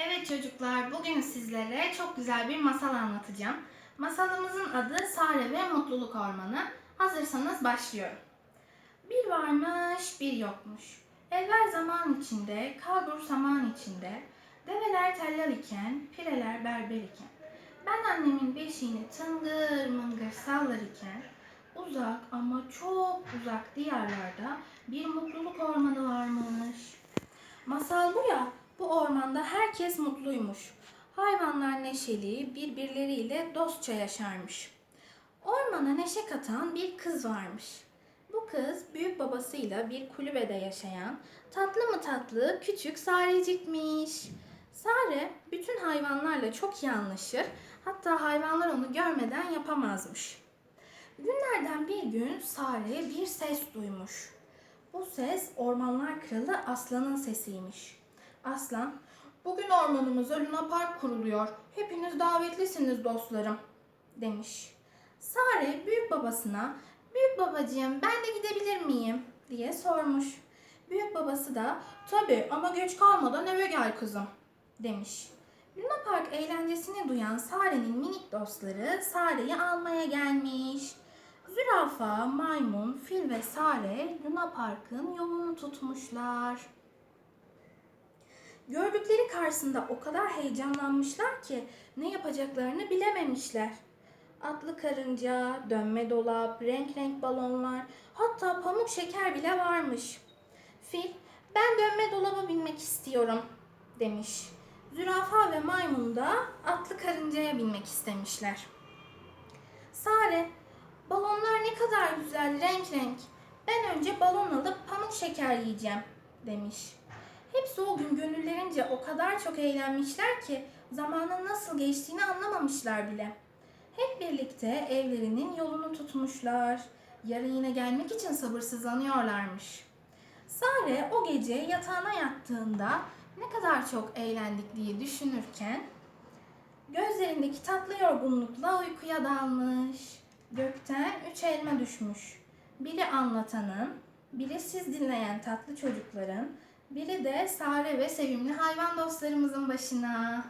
Evet çocuklar, bugün sizlere çok güzel bir masal anlatacağım. Masalımızın adı Sare ve Mutluluk Ormanı. Hazırsanız başlıyorum. Bir varmış, bir yokmuş. Evvel zaman içinde, kalbur saman içinde, develer teller iken, pireler berber iken, ben annemin beşiğini tıngır mıngır sallar iken, uzak ama çok uzak diyarlarda bir mutluluk ormanı varmış. Masal bu ya, ormanda herkes mutluymuş. Hayvanlar neşeli, birbirleriyle dostça yaşarmış. Ormana neşe katan bir kız varmış. Bu kız büyük babasıyla bir kulübede yaşayan tatlı mı tatlı küçük Sarecikmiş. Sare bütün hayvanlarla çok iyi anlaşır. Hatta hayvanlar onu görmeden yapamazmış. Günlerden bir gün Sare bir ses duymuş. Bu ses ormanlar kralı Aslan'ın sesiymiş. Aslan, bugün ormanımıza Luna Park kuruluyor. Hepiniz davetlisiniz dostlarım, demiş. Sare büyük babasına, büyük babacığım ben de gidebilir miyim, diye sormuş. Büyük babası da, tabii ama geç kalmadan eve gel kızım, demiş. Luna Park eğlencesini duyan Sare'nin minik dostları Sare'yi almaya gelmiş. Zürafa, maymun, fil ve Sare Luna Park'ın yolunu tutmuşlar. Gördükleri karşısında o kadar heyecanlanmışlar ki ne yapacaklarını bilememişler. Atlı karınca, dönme dolap, renk renk balonlar, hatta pamuk şeker bile varmış. Fil, ben dönme dolaba binmek istiyorum demiş. Zürafa ve maymun da atlı karıncaya binmek istemişler. Sare, balonlar ne kadar güzel renk renk. Ben önce balon alıp pamuk şeker yiyeceğim demiş. Hepsi o gün gönüllerince o kadar çok eğlenmişler ki zamanın nasıl geçtiğini anlamamışlar bile. Hep birlikte evlerinin yolunu tutmuşlar. Yarın yine gelmek için sabırsızlanıyorlarmış. Sare o gece yatağına yattığında ne kadar çok eğlendik diye düşünürken gözlerindeki tatlı yorgunlukla uykuya dalmış. Gökten üç elma düşmüş. Biri anlatanın, biri siz dinleyen tatlı çocukların, biri de Sare ve sevimli hayvan dostlarımızın başına.